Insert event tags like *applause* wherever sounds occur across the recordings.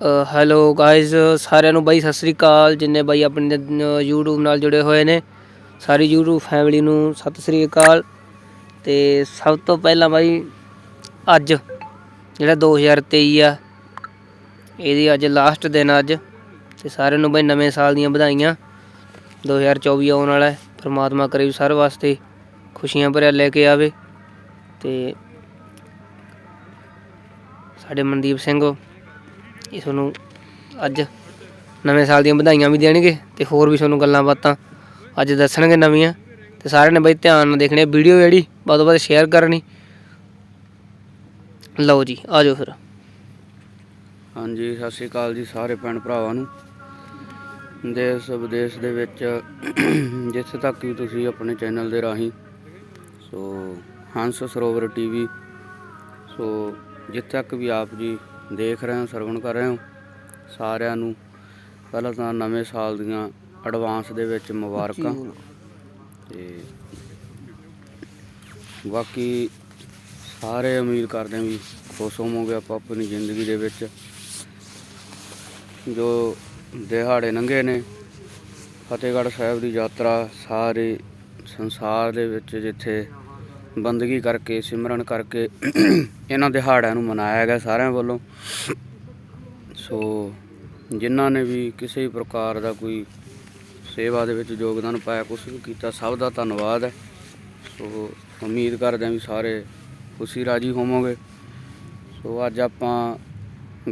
Hello guys ਸਾਰਿਆਂ ਨੂੰ ਬਾਈ ਸਤਿ ਸ੍ਰੀ ਅਕਾਲ। ਜਿੰਨੇ ਬਾਈ ਆਪਣੇ ਅਹ, YouTube ਨਾਲ ਜੁੜੇ ਹੋਏ ਨੇ ਸਾਰੀ YouTube ਫੈਮਿਲੀ ਨੂੰ ਸਤਿ ਸ੍ਰੀ ਅਕਾਲ। ਤੇ ਸਭ ਤੋਂ ਪਹਿਲਾਂ ਬਾਈ ਅੱਜ ਜਿਹੜਾ 2023 ਆ ਇਹਦੀ ਅੱਜ ਲਾਸਟ ਦਿਨ ਅੱਜ। ਤੇ ਸਾਰਿਆਂ ਨੂੰ ਬਾਈ ਨਵੇਂ ਸਾਲ ਦੀਆਂ ਵਧਾਈਆਂ। 2024 ਆਉਣ ਵਾਲਾ ਹੈ ਪ੍ਰਮਾਤਮਾ ਕਰੇ ਸਰ ਵਾਸਤੇ ਖੁਸ਼ੀਆਂ ਭਰਿਆ ਲੈ ਕੇ ਆਵੇ। ਤੇ ਸਾਡੇ ਮਨਦੀਪ ਸਿੰਘ ਇਹ ਤੁਹਾਨੂੰ ਅੱਜ ਨਵੇਂ ਸਾਲ ਦੀਆਂ ਵਧਾਈਆਂ ਵੀ ਦੇਣਗੇ ਤੇ ਹੋਰ ਵੀ ਤੁਹਾਨੂੰ ਗੱਲਾਂ ਬਾਤਾਂ ਅੱਜ ਦੱਸਣਗੇ ਨਵੀਆਂ। ਤੇ ਸਾਰਿਆਂ ਨੇ ਬਈ ਧਿਆਨ ਨਾਲ ਦੇਖਣੀ ਵੀਡੀਓ ਜਿਹੜੀ, ਵੱਧ ਤੋਂ ਵੱਧ ਸ਼ੇਅਰ ਕਰਨੀ। ਲਓ ਜੀ, ਆ ਜਾਓ ਫਿਰ। ਹਾਂਜੀ, ਸਤਿ ਸ਼੍ਰੀ ਅਕਾਲ ਜੀ ਸਾਰੇ ਭੈਣ ਭਰਾਵਾਂ ਨੂੰ। ਦੇਸ਼ ਵਿਦੇਸ਼ ਦੇ ਵਿੱਚ *clears throat* ਜਿੱਥੇ ਤੱਕ ਵੀ ਤੁਸੀਂ ਆਪਣੇ ਚੈਨਲ ਦੇ ਰਾਹੀਂ, ਸੋ ਹੰਸ ਸਰੋਵਰ ਟੀਵੀ, ਸੋ ਜਿੱਥੇ ਤੱਕ ਵੀ ਆਪ ਜੀ ਦੇਖ ਰਹੇ ਹੋ ਸਰਵਣ ਕਰ ਰਹੇ ਹੋ। ਸਾਰਿਆਂ ਨੂੰ ਪਹਿਲਾਂ ਤਾਂ ਨਵੇਂ ਸਾਲ ਦੀਆਂ ਐਡਵਾਂਸ ਦੇ ਵਿੱਚ ਮੁਬਾਰਕਾਂ। ਤੇ ਬਾਕੀ ਸਾਰੇ ਉਮੀਦ ਕਰਦੇ ਹਾਂ ਵੀ ਖੁਸ਼ ਹੋਵੋਗੇ ਆਪਾਂ ਆਪਣੀ ਜ਼ਿੰਦਗੀ ਦੇ ਵਿੱਚ। ਜੋ ਦਿਹਾੜੇ ਲੰਘੇ ਨੇ ਫਤਿਹਗੜ੍ਹ ਸਾਹਿਬ ਦੀ ਯਾਤਰਾ ਸਾਰੇ ਸੰਸਾਰ ਦੇ ਵਿੱਚ ਜਿੱਥੇ ਬੰਦਗੀ ਕਰਕੇ, ਸਿਮਰਨ ਕਰਕੇ ਇਹਨਾਂ ਦਿਹਾੜਿਆਂ ਨੂੰ ਮਨਾਇਆ ਗਿਆ ਸਾਰਿਆਂ ਵੱਲੋਂ। ਸੋ ਜਿਨ੍ਹਾਂ ਨੇ ਵੀ ਕਿਸੇ ਵੀ ਪ੍ਰਕਾਰ ਦਾ ਕੋਈ ਸੇਵਾ ਦੇ ਵਿੱਚ ਯੋਗਦਾਨ ਪਾਇਆ ਕੁਝ ਵੀ ਕੀਤਾ, ਸਭ ਦਾ ਧੰਨਵਾਦ ਹੈ। ਸੋ ਉਮੀਦ ਕਰਦੇ ਹਾਂ ਵੀ ਸਾਰੇ ਖੁਸ਼ੀ ਰਾਜੀ ਹੋਵੋਗੇ। ਸੋ ਅੱਜ ਆਪਾਂ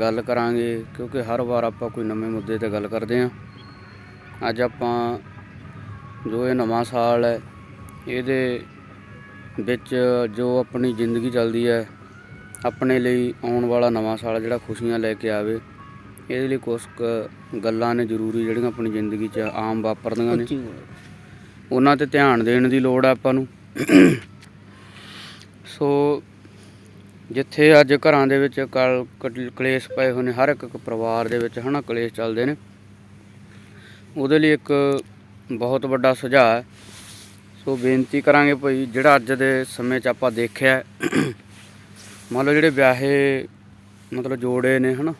ਗੱਲ ਕਰਾਂਗੇ, ਕਿਉਂਕਿ ਹਰ ਵਾਰ ਆਪਾਂ ਕੋਈ ਨਵੇਂ ਮੁੱਦੇ ਤੇ ਗੱਲ ਕਰਦੇ ਹਾਂ। ਅੱਜ ਆਪਾਂ ਜੋ ਇਹ ਨਵਾਂ ਸਾਲ ਹੈ, ਇਹਦੇ ਵਿੱਚ ਜੋ ਆਪਣੀ ਜ਼ਿੰਦਗੀ ਚੱਲਦੀ ਹੈ ਆਪਣੇ ਲਈ ਆਉਣ ਵਾਲਾ ਨਵਾਂ ਸਾਲ ਜਿਹੜਾ ਖੁਸ਼ੀਆਂ ਲੈ ਕੇ ਆਵੇ ਇਹਦੇ ਲਈ ਕੁਝ ਗੱਲਾਂ ਨੇ ਜ਼ਰੂਰੀ ਜਿਹੜੀਆਂ ਆਪਣੀ ਜ਼ਿੰਦਗੀ 'ਚ ਆਮ ਵਾਪਰਦੀਆਂ ਨੇ। ਉਹਨਾਂ ਤੇ ਧਿਆਨ ਦੇਣ ਦੀ ਲੋੜ ਆ ਆਪਾਂ ਨੂੰ। ਸੋ ਜਿੱਥੇ ਅੱਜ ਘਰਾਂ ਦੇ ਵਿੱਚ ਕਲ ਕਲ- ਕਲੇਸ਼ ਪਏ ਹੋਏ ਨੇ ਹਰ ਇੱਕ ਪਰਿਵਾਰ ਦੇ ਵਿੱਚ ਹਨਾ ਕਲੇਸ਼ ਚੱਲਦੇ ਨੇ। ਉਹਦੇ ਲਈ ਇੱਕ ਬਹੁਤ ਵੱਡਾ ਸੁਝਾਅ ਹੈ। ਸੋ ਬੇਨਤੀ ਕਰਾਂਗੇ ਭਾਈ, ਜਿਹੜਾ ਅੱਜ ਦੇ ਸਮੇਂ 'ਚ ਆਪਾਂ ਦੇਖਿਆ ਮੰਨ ਲਓ ਜਿਹੜੇ ਵਿਆਹੇ ਮਤਲਬ ਜੋੜੇ ਨੇ ਹਨਾ,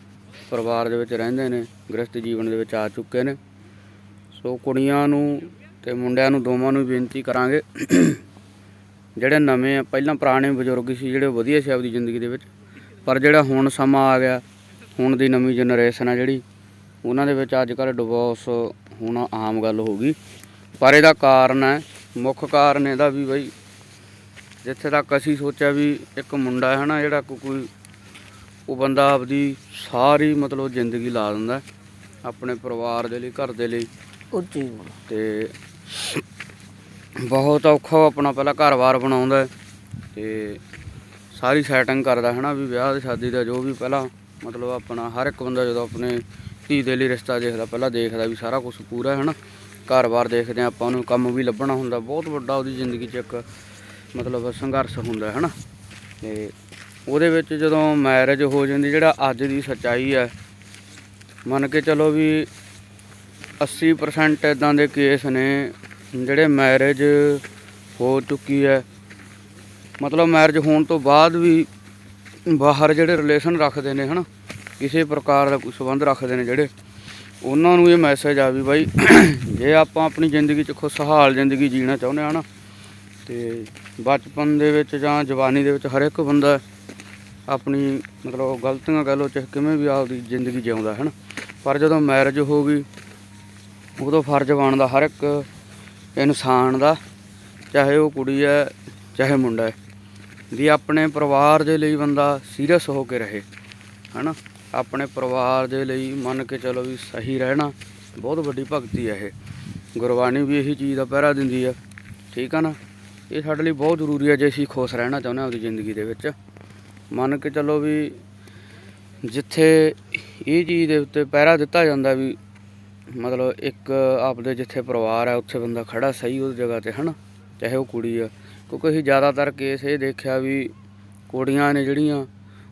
ਪਰਿਵਾਰ ਦੇ ਵਿੱਚ ਰਹਿੰਦੇ ਨੇ ਗ੍ਰਸਤ ਜੀਵਨ ਦੇ ਵਿੱਚ ਆ ਚੁੱਕੇ ਨੇ, ਸੋ ਕੁੜੀਆਂ ਨੂੰ ਤੇ ਮੁੰਡਿਆਂ ਨੂੰ ਦੋਵਾਂ ਨੂੰ ਬੇਨਤੀ ਕਰਾਂਗੇ, ਜਿਹੜੇ ਨਵੇਂ ਆ, ਪਹਿਲਾਂ ਪੁਰਾਣੇ ਬਜ਼ੁਰਗ ਸੀ, ਜਿਹੜੇ ਵਧੀਆ ਸੀ ਆਪਦੀ ਜ਼ਿੰਦਗੀ ਦੇ ਵਿੱਚ, ਪਰ ਜਿਹੜਾ ਹੁਣ ਸਮਾਂ ਆ ਗਿਆ, ਹੁਣ ਦੀ ਨਵੀਂ ਜਨਰੇਸ਼ਨ ਆ ਜਿਹੜੀ, ਉਹਨਾਂ ਦੇ ਵਿੱਚ ਅੱਜ ਕੱਲ੍ਹ ਡਿਵੋਰਸ ਹੋਣਾ ਆਮ ਗੱਲ ਹੋ ਗਈ, ਪਰ ਇਹਦਾ ਕਾਰਨ ਹੈ ਮੁੱਖ ਕਾਰਨ ਇਹਦਾ ਵੀ ਬਈ ਜਿੱਥੇ ਤੱਕ ਅਸੀਂ ਸੋਚਿਆ ਵੀ ਇੱਕ ਮੁੰਡਾ ਹੈ ਨਾ ਜਿਹੜਾ ਕੋਈ ਉਹ ਬੰਦਾ ਆਪਦੀ ਸਾਰੀ ਮਤਲਬ ਜ਼ਿੰਦਗੀ ਲਾ ਦਿੰਦਾ ਆਪਣੇ ਪਰਿਵਾਰ ਦੇ ਲਈ ਘਰ ਦੇ ਲਈ। ਉੱਚੀ ਤੇ ਬਹੁਤ ਔਖਾ ਆਪਣਾ ਪਹਿਲਾਂ ਘਰ-ਬਾਰ ਬਣਾਉਂਦਾ ਤੇ ਸਾਰੀ ਸੈਟਿੰਗ ਕਰਦਾ ਹੈ ਨਾ ਵੀ ਵਿਆਹ ਤੇ ਸ਼ਾਦੀ ਦਾ ਜੋ ਵੀ ਪਹਿਲਾਂ ਮਤਲਬ ਆਪਣਾ ਹਰ ਇੱਕ ਬੰਦਾ ਜਦੋਂ ਆਪਣੇ ਧੀ ਦੇ ਲਈ ਰਿਸ਼ਤਾ ਦੇਖਦਾ ਪਹਿਲਾਂ ਦੇਖਦਾ ਵੀ ਸਾਰਾ ਕੁਝ ਪੂਰਾ ਹੈ ਨਾ। ਘਰ-ਬਾਰ ਦੇਖਦੇ ਹਾਂ, ਆਪਾਂ ਨੂੰ ਕੰਮ ਵੀ ਲੱਭਣਾ ਹੁੰਦਾ, ਬਹੁਤ ਵੱਡਾ ਉਹਦੀ ਜ਼ਿੰਦਗੀ 'ਚ ਇੱਕ ਮਤਲਬ ਸੰਘਰਸ਼ ਹੁੰਦਾ ਹੈ ਨਾ ਤੇ ਉਹਦੇ ਵਿੱਚ ਜਦੋਂ ਮੈਰਿਜ ਹੋ ਜਾਂਦੀ, ਜਿਹੜਾ ਅੱਜ ਦੀ ਸੱਚਾਈ ਹੈ, ਮੰਨ ਕੇ ਚਲੋ ਵੀ 80% ਇਦਾਂ ਦੇ ਕੇਸ ਨੇ, ਜਿਹੜੇ ਮੈਰਿਜ ਹੋ ਚੁੱਕੀ ਹੈ। ਮਤਲਬ ਮੈਰਿਜ ਹੋਣ ਤੋਂ ਬਾਅਦ ਵੀ ਬਾਹਰ ਜਿਹੜੇ ਰਿਲੇਸ਼ਨ ਰੱਖਦੇ ਨੇ, ਹਨਾ? ਕਿਸੇ ਪ੍ਰਕਾਰ ਦਾ ਕੋਈ ਸੰਬੰਧ ਰੱਖਦੇ ਨੇ ਜਿਹੜੇ। ਉਹਨਾਂ ਨੂੰ ਇਹ ਮੈਸੇਜ ਆ ਵੀ ਬਾਈ, ਜੇ ਆਪਾਂ ਆਪਣੀ ਜ਼ਿੰਦਗੀ 'ਚ ਖੁਸ਼ਹਾਲ ਜ਼ਿੰਦਗੀ ਜੀਣਾ ਚਾਹੁੰਦੇ ਆ ਨਾ, ਤੇ ਬਚਪਨ ਦੇ ਵਿੱਚ ਜਾਂ ਜਵਾਨੀ ਦੇ ਵਿੱਚ ਹਰ ਇੱਕ ਬੰਦਾ ਆਪਣੀ, ਮਤਲਬ ਗਲਤੀਆਂ ਕਹਿ ਲਓ, ਚਾਹੇ ਕਿਵੇਂ ਵੀ ਆਪਦੀ ਜ਼ਿੰਦਗੀ ਜਿਉਂਦਾ ਹੈ ਨਾ ਪਰ ਜਦੋਂ ਮੈਰਿਜ ਹੋ ਗਈ, ਉਦੋਂ ਫਰਜ਼ ਬਣਦਾ ਹਰ ਇੱਕ ਇਨਸਾਨ ਦਾ, ਚਾਹੇ ਉਹ ਕੁੜੀ ਹੈ, ਚਾਹੇ ਮੁੰਡਾ ਹੈ, ਵੀ ਆਪਣੇ ਪਰਿਵਾਰ ਦੇ ਲਈ ਬੰਦਾ ਸੀਰੀਅਸ ਹੋ ਕੇ ਰਹੇ, ਹਨਾ? ਆਪਣੇ ਪਰਿਵਾਰ ਦੇ ਲਈ ਮੰਨ ਕੇ ਚਲੋ ਵੀ ਸਹੀ ਰਹਿਣਾ, ਬਹੁਤ ਵੱਡੀ ਭਗਤੀ ਹੈ ਇਹ। ਗੁਰਬਾਣੀ ਵੀ ਇਹੀ ਚੀਜ਼ ਦਾ ਪਹਿਰਾ ਦਿੰਦੀ ਆ, ਠੀਕ ਆ ਨਾ? ਇਹ ਸਾਡੇ ਲਈ ਬਹੁਤ ਜ਼ਰੂਰੀ ਹੈ ਜੇ ਅਸੀਂ ਖੁਸ਼ ਰਹਿਣਾ ਚਾਹੁੰਦੇ ਹਾਂ ਆਪਣੀ ਜ਼ਿੰਦਗੀ ਦੇ ਵਿੱਚ। ਮੰਨ ਕੇ ਚੱਲੋ ਵੀ ਜਿੱਥੇ ਇਹ ਚੀਜ਼ ਦੇ ਉੱਤੇ ਪਹਿਰਾ ਦਿੱਤਾ ਜਾਂਦਾ ਵੀ ਮਤਲਬ ਇੱਕ ਆਪਦੇ ਜਿੱਥੇ ਪਰਿਵਾਰ ਹੈ ਉੱਥੇ ਬੰਦਾ ਖੜਾ ਸਹੀ ਉਸ ਜਗ੍ਹਾ ਤੇ, ਹਨਾ? ਚਾਹੇ ਉਹ ਕੁੜੀ ਆ। ਕਿਉਂਕਿ ਅਸੀਂ ਜ਼ਿਆਦਾਤਰ ਕੇਸ ਇਹ ਦੇਖਿਆ ਵੀ ਕੁੜੀਆਂ ਨੇ ਜਿਹੜੀਆਂ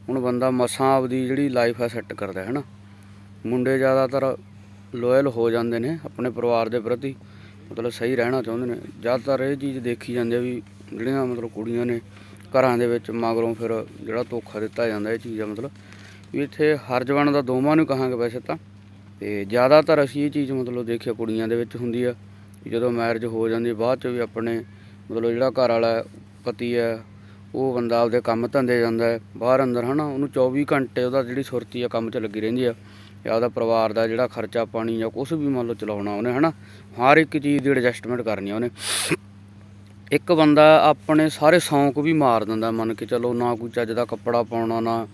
ਹੁਣ ਬੰਦਾ ਮਸਾਂ ਆਪਦੀ ਜਿਹੜੀ ਲਾਈਫ ਹੈ ਸੈੱਟ ਕਰਦਾ ਹੈ ਨਾ। ਮੁੰਡੇ ਜ਼ਿਆਦਾਤਰ ਲੋਇਲ ਹੋ ਜਾਂਦੇ ਨੇ ਆਪਣੇ ਪਰਿਵਾਰ ਦੇ ਪ੍ਰਤੀ, ਮਤਲਬ ਸਹੀ ਰਹਿਣਾ ਚਾਹੁੰਦੇ ਨੇ। ਜ਼ਿਆਦਾਤਰ ਇਹ ਚੀਜ਼ ਦੇਖੀ ਜਾਂਦੀ ਹੈ ਵੀ ਜਿਹੜੀਆਂ ਮਤਲਬ ਕੁੜੀਆਂ ਨੇ ਘਰਾਂ ਦੇ ਵਿੱਚ ਮਗਰੋਂ ਫਿਰ ਜਿਹੜਾ ਧੋਖਾ ਦਿੱਤਾ ਜਾਂਦਾ ਇਹ ਚੀਜ਼ ਆ ਮਤਲਬ। ਵੀ ਇੱਥੇ ਹਰ ਜਵਾਨ ਦਾ ਦੋਵਾਂ ਨੂੰ ਕਹਾਂਗੇ ਵੈਸੇ ਤਾਂ। ਤੇ ਜ਼ਿਆਦਾਤਰ ਅਸੀਂ ਇਹ ਚੀਜ਼ ਮਤਲਬ ਦੇਖਿਆ ਕੁੜੀਆਂ ਦੇ ਵਿੱਚ ਹੁੰਦੀ ਆ। ਜਦੋਂ ਮੈਰਿਜ ਹੋ ਜਾਂਦੀ ਬਾਅਦ ਚ ਵੀ ਆਪਣੇ ਮਤਲਬ ਜਿਹੜਾ ਘਰ ਵਾਲਾ ਪਤੀ ਹੈ ਉਹ ਬੰਦਾ ਆਪਦੇ ਕੰਮ ਧੰਦੇ ਜਾਂਦਾ ਹੈ, ਬਾਹਰ ਅੰਦਰ ਹਨਾ, ਉਹਨੂੰ 24 ਘੰਟੇ ਉਹਦਾ ਜਿਹੜੀ ਸੁਰਤੀ ਆ, ਕੰਮ 'ਚ ਲੱਗੀ ਰਹਿੰਦੀ ਆ। ਜਾਂ ਉਹਦਾ ਪਰਿਵਾਰ ਦਾ ਜਿਹੜਾ ਖਰਚਾ, ਪਾਣੀ ਜਾਂ ਕੁਝ ਵੀ ਮੰਨ ਲਓ ਚਲਾਉਣਾ ਉਹਨੇ, ਹਨਾ। ਹਰ ਇੱਕ ਚੀਜ਼ ਦੀ ਐਡਜਸਟਮੈਂਟ ਕਰਨੀ ਆ ਉਹਨੇ। ਇੱਕ ਬੰਦਾ ਆਪਣੇ ਸਾਰੇ ਸ਼ੌਂਕ ਵੀ ਮਾਰ ਦਿੰਦਾ, ਮੰਨ ਕੇ ਚਲੋ ਨਾ ਕੋਈ ਚੱਜ ਦਾ ਕੱਪੜਾ ਪਾਉਣਾ, ਨਾ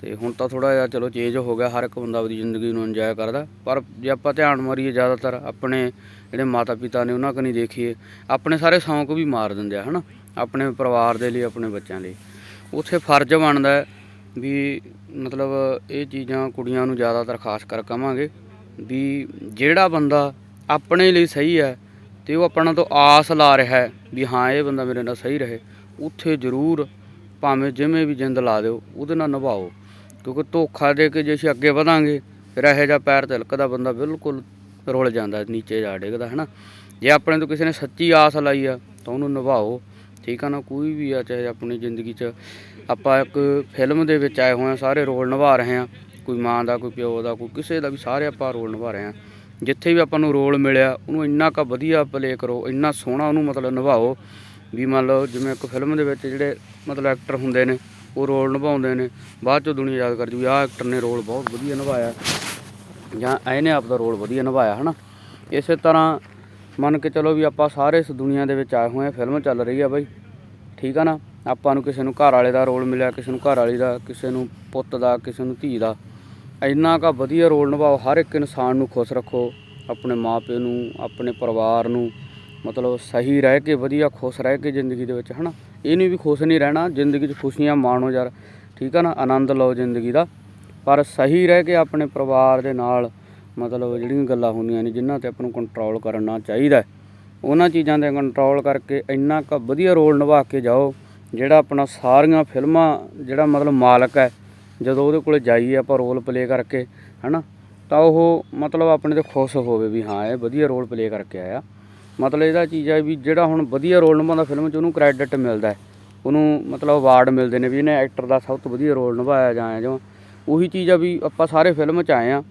ਤੇ ਹੁਣ ਤਾਂ ਥੋੜਾ ਜਿਹਾ ਚਲੋ ਚੇਂਜ ਹੋ ਗਿਆ, ਹਰ ਇੱਕ ਬੰਦਾ ਆਪਣੀ ਜ਼ਿੰਦਗੀ ਨੂੰ ਇੰਜੋਏ ਕਰਦਾ। ਪਰ ਜੇ ਆਪਾਂ ਧਿਆਨ ਮਾਰੀਏ ਜ਼ਿਆਦਾਤਰ ਆਪਣੇ ਜਿਹੜੇ ਮਾਤਾ ਪਿਤਾ ਨੇ, ਉਹਨਾਂ ਕਨੀ ਦੇਖੀਏ, ਆਪਣੇ ਸਾਰੇ ਸ਼ੌਂਕ ਵੀ ਮਾਰ ਦਿੰਦੇ ਆ, ਹਨਾ। ਆਪਣੇ ਪਰਿਵਾਰ ਦੇ ਲਈ, ਆਪਣੇ ਬੱਚਿਆਂ ਲਈ। ਉੱਥੇ ਫਰਜ਼ ਬਣਦਾ ਵੀ ਮਤਲਬ ਇਹ ਚੀਜ਼ਾਂ ਕੁੜੀਆਂ ਨੂੰ ਜ਼ਿਆਦਾਤਰ ਖਾਸ ਕਰ ਕਵਾਂਗੇ ਵੀ ਜਿਹੜਾ ਬੰਦਾ ਆਪਣੇ ਲਈ ਸਹੀ ਹੈ ਤੇ ਉਹ ਆਪਣਾ ਤੋਂ ਆਸ ਲਾ ਰਿਹਾ ਹੈ ਵੀ ਹਾਂ, ਇਹ ਬੰਦਾ ਮੇਰੇ ਨਾਲ ਸਹੀ ਰਹੇ। ਉੱਥੇ ਜ਼ਰੂਰ ਭਾਵੇਂ ਜਿਵੇਂ ਵੀ ਜਿੰਦ ਲਾ ਦਿਓ, ਉਹਦੇ ਨਾਲ ਨਿਭਾਓ। ਕਿਉਂਕਿ ਧੋਖਾ ਦੇ ਕੇ ਜੇ ਅਸੀਂ ਅੱਗੇ ਵਧਾਂਗੇ, ਫਿਰ ਇਹੋ ਜਿਹਾ ਪੈਰ ਤਿਲਕਦਾ ਬੰਦਾ ਬਿਲਕੁਲ ਰੁਲ ਜਾਂਦਾ, ਨੀਚੇ ਜਾ ਡਿੱਗਦਾ ਹੈ ਨਾ ਜੇ ਆਪਣੇ ਤੋਂ ਕਿਸੇ ਨੇ ਸੱਚੀ ਆਸ ਲਾਈ ਆ, ਤਾਂ ਉਹਨੂੰ ਨਿਭਾਓ। ਠੀਕ ਆ ਨਾ, ਕੋਈ ਵੀ ਆ, ਚਾਹੇ ਆਪਣੀ ਜ਼ਿੰਦਗੀ 'ਚ ਆਪਾਂ ਇੱਕ ਫਿਲਮ ਦੇ ਵਿੱਚ ਆਏ ਹੋਏ ਆ, ਸਾਰੇ ਰੋਲ ਨਿਭਾ ਰਹੇ ਆ। ਕੋਈ ਮਾਂ ਦਾ, ਕੋਈ ਪਿਓ ਦਾ, ਕੋਈ ਕਿਸੇ ਦਾ ਵੀ ਸਾਰੇ ਆਪਾਂ ਰੋਲ ਨਿਭਾ ਰਹੇ ਆ। ਜਿੱਥੇ ਵੀ ਆਪਾਂ ਨੂੰ ਰੋਲ ਮਿਲਿਆ, ਉਹਨੂੰ ਇੰਨਾ ਕੁ ਵਧੀਆ ਪਲੇ ਕਰੋ, ਇੰਨਾ ਸੋਹਣਾ ਉਹਨੂੰ ਮਤਲਬ ਨਿਭਾਓ ਵੀ ਮੰਨ ਲਓ ਜਿਵੇਂ ਇੱਕ ਫਿਲਮ ਦੇ ਵਿੱਚ ਜਿਹੜੇ ਮਤਲਬ ਐਕਟਰ ਹੁੰਦੇ ਨੇ, ਉਹ ਰੋਲ ਨਿਭਾਉਂਦੇ ਨੇ, ਬਾਅਦ ਚੋਂ ਦੁਨੀਆ ਯਾਦ ਕਰਦੀ ਵੀ ਆਹ ਐਕਟਰ ਨੇ ਰੋਲ ਬਹੁਤ ਵਧੀਆ ਨਿਭਾਇਆ ਜਾਂ ਇਹਨੇ ਆਪਦਾ ਰੋਲ ਵਧੀਆ ਨਿਭਾਇਆ, ਹਨਾ। ਇਸੇ ਤਰ੍ਹਾਂ ਮੰਨ ਕੇ ਚਲੋ ਵੀ ਆਪਾਂ ਸਾਰੇ ਇਸ ਦੁਨੀਆ ਦੇ ਵਿੱਚ ਆਏ ਹੋਏ ਆ ਫਿਲਮ ਚੱਲ ਰਹੀ ਆ ਬਾਈ। ਠੀਕ ਆ ਨਾ? ਆਪਾਂ ਨੂੰ ਕਿਸੇ ਨੂੰ ਘਰ ਵਾਲੇ ਦਾ ਰੋਲ ਮਿਲਿਆ, ਕਿਸੇ ਨੂੰ ਘਰ ਵਾਲੀ ਦਾ, ਕਿਸੇ ਨੂੰ ਪੁੱਤ ਦਾ, ਕਿਸੇ ਨੂੰ ਧੀ ਦਾ। ਇੰਨਾ ਕਾ ਵਧੀਆ ਰੋਲ ਨਿਭਾਓ, ਹਰ ਇੱਕ ਇਨਸਾਨ ਨੂੰ ਖੁਸ਼ ਰੱਖੋ, ਆਪਣੇ ਮਾਪੇ ਨੂੰ, ਆਪਣੇ ਪਰਿਵਾਰ ਨੂੰ। ਮਤਲਬ ਸਹੀ ਰਹਿ ਕੇ, ਵਧੀਆ ਖੁਸ਼ ਰਹਿ ਕੇ ਜ਼ਿੰਦਗੀ ਦੇ ਵਿੱਚ, ਹਨਾ? ਇਹ ਨਹੀਂ ਵੀ ਖੁਸ਼ ਨਹੀਂ ਰਹਿਣਾ, ਜ਼ਿੰਦਗੀ 'ਚ ਖੁਸ਼ੀਆਂ ਮਾਣੋ ਯਾਰ। ਠੀਕ ਆ ਨਾ? ਆਨੰਦ ਲਓ ਜ਼ਿੰਦਗੀ ਦਾ। ਪਰ ਸਹੀ ਰਹਿ ਕੇ ਆਪਣੇ ਪਰਿਵਾਰ ਦੇ ਨਾਲ ਮਤਲਬ ਜਿਹੜੀਆਂ ਗੱਲਾਂ ਹੁੰਦੀਆਂ ਨੇ, ਜਿਨ੍ਹਾਂ ਤੇ ਆਪਾਂ ਨੂੰ ਕੰਟਰੋਲ ਕਰਨਾ ਚਾਹੀਦਾ ਉਹਨਾਂ ਚੀਜ਼ਾਂ ਤੇ ਕੰਟਰੋਲ ਕਰਕੇ ਇੰਨਾ ਕੁ ਵਧੀਆ ਰੋਲ ਨਿਭਾ ਕੇ ਜਾਓ, ਜਿਹੜਾ ਆਪਣਾ ਸਾਰੀਆਂ ਫਿਲਮਾਂ, ਜਿਹੜਾ ਮਤਲਬ ਮਾਲਕ ਹੈ, ਜਦੋਂ ਉਹਦੇ ਕੋਲੇ ਜਾਈਏ ਆਪਾਂ ਰੋਲ ਪਲੇ ਕਰਕੇ, ਹਨਾ? ਤਾਂ ਉਹ ਮਤਲਬ ਆਪਣੇ ਤੇ ਖੁਸ਼ ਹੋਵੇ ਵੀ ਹਾਂ, ਇਹ ਵਧੀਆ ਰੋਲ ਪਲੇ ਕਰਕੇ ਆਇਆ। ਮਤਲਬ ਇਹਦਾ ਚੀਜ਼ ਹੈ ਵੀ ਜਿਹੜਾ ਹੁਣ ਵਧੀਆ ਰੋਲ ਨਿਭਾਉਂਦਾ ਫਿਲਮ 'ਚ, ਉਹਨੂੰ ਕ੍ਰੈਡਿਟ ਮਿਲਦਾ ਉਹਨੂੰ ਮਤਲਬ ਅਵਾਰਡ ਮਿਲਦੇ ਨੇ ਵੀ ਇਹਨੇ ਐਕਟਰ ਦਾ ਸਭ ਤੋਂ ਵਧੀਆ ਰੋਲ ਨਿਭਾਇਆ ਜਾਂ ਜਾਂ ਉਹੀ ਚੀਜ਼ ਆ ਵੀ ਆਪਾਂ ਸਾਰੇ ਫਿਲਮ 'ਚ ਆਏ ਆ